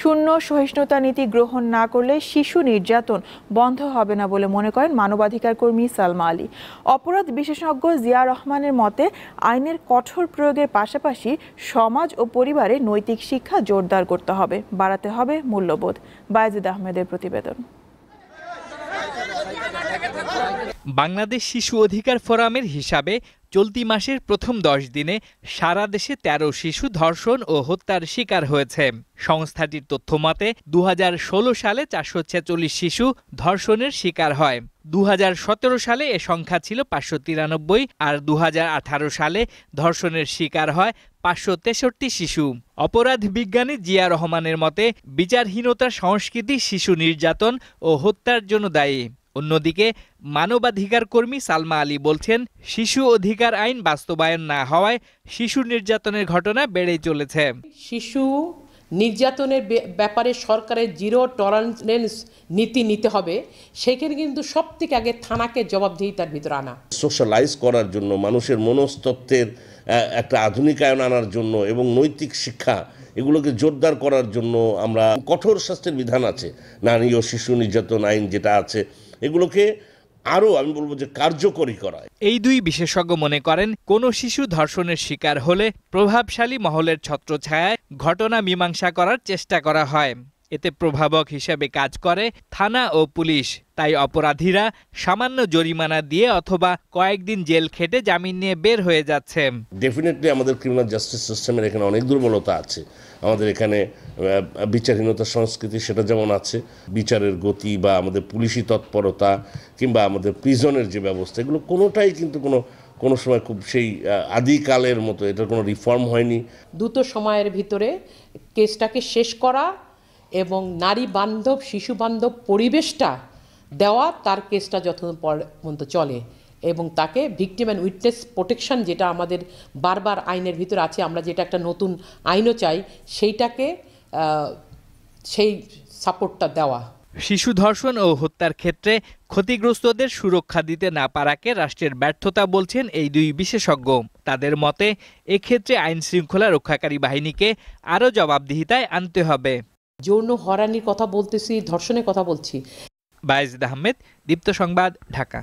শূন্য সহিষ্ণুতা নীতি গ্রহণ না করলে শিশু নির্যাতন বন্ধ হবে না বলে মনে করেন মানবাধিকার কর্মী সালমা আলী। অপরাধ বিশেষজ্ঞ জিয়া রহমানের মতে, আইনের কঠোর প্রয়োগের পাশাপাশি সমাজ ও পরিবারে নৈতিক শিক্ষা জোরদার করতে হবে, বাড়াতে হবে মূল্যবোধ। বায়েজিদ আহমেদের প্রতিবেদন। বাংলাদেশ শিশু অধিকার ফোরামের হিসাবে চলতি মাসের প্রথম দশ দিনে সারা দেশে ১৩ শিশু ধর্ষণ ও হত্যার শিকার হয়েছে। সংস্থাটির তথ্য মতে দু সালে চারশো ছেচল্লিশ শিশু ধর্ষণের শিকার হয়। দু হাজার সতেরো সালে এ সংখ্যা ছিল পাঁচশো তিরানব্বই আর দু হাজার আঠারো সালে ধর্ষণের শিকার হয় পাঁচশো তেষট্টি শিশু। অপরাধ বিজ্ঞানী জিয়া রহমানের মতে, বিচারহীনতার সংস্কৃতি শিশু নির্যাতন ও হত্যার জন্য দায়ী। অন্যদিকে মানবাধিকার কর্মী সালমা আলী বলছেন শিশু অধিকার আইন বাস্তবায়ন না হওয়ায় শিশু নির্যাতনের ঘটনা বেড়েই চলেছে। শিশু নির্যাতনের ব্যাপারে সরকারের জিরো টলারেন্স নীতি নিতে হবে সেখানে কিন্তু সব থেকে আগে থানাকে জবাবদিহিতার ভিতরে আনা। সোশ্যালাইজ করার জন্য মানুষের মনস্তত্ত্বের একটা আধুনিকায়ন আনার জন্য এবং নৈতিক শিক্ষা এগুলোকে জোরদার করার জন্য আমরা কঠোর শাস্তির বিধান আছে। নারী ও শিশু নির্যাতন আইন যেটা আছে এগুলোকে আরও, আমি বলব যে কার্যকরী করা। এই দুই বিশেষজ্ঞ মনে করেন, কোনো শিশু ধর্ষণের শিকার হলে প্রভাবশালী মহলের ছত্রছায়ায় ঘটনা মীমাংসা করার চেষ্টা করা হয়। এতে প্রভাবক হিসেবে কাজ করে থানা ও পুলিশ। তাই অপরাধীরা সামান্য জরিমানা দিয়ে অথবা কয়েকদিন জেল খেটে জামিন নিয়ে বের হয়ে যাচ্ছে। ডেফিনেটলি আমাদের ক্রিমিনাল জাস্টিস সিস্টেমের এখানে অনেক দুর্বলতা আছে। আমাদের এখানে বিচারহীনতা সংস্কৃতি সেটা যেমন আছে বিচারের গতি বা আমাদের পুলিশি তৎপরতা কিংবা আমাদের প্রিজনের যে ব্যবস্থা এগুলো কোনোটাই কিন্তু কোনো কোনো সময় খুব সেই আদিকালের মতো এটার কোনো রিফর্ম হয়নি। দ্রুত সময়ের ভিতরে কেসটাকে শেষ করা এবং নারী বান্ধব শিশু বান্ধব পরিবেশটা দেওয়া তার কেসটা যতক্ষণ পর্যন্ত চলে এবং তাকে ভিকটিম অ্যান্ড উইটনেস প্রোটেকশন যেটা আমাদের বারবার আইনের ভিতরে আছে, আমরা যেটা একটা নতুন আইনও চাই, সেইটাকে সেই সাপোর্টটা দেওয়া। শিশু ধর্ষণ ও হত্যার ক্ষেত্রে ক্ষতিগ্রস্তদের সুরক্ষা দিতে না পারাকে রাষ্ট্রের ব্যর্থতা বলছেন এই দুই বিশেষজ্ঞ। তাদের মতে, এক্ষেত্রে আইন শৃঙ্খলা রক্ষাকারী বাহিনীকে আরও জবাবদিহিতায় আনতে হবে। যৌন হরানির কথা বলতেছি ধর্ষণের কথা বলছি। বায়েজিদ আহমেদ দীপ্ত সংবাদ ঢাকা।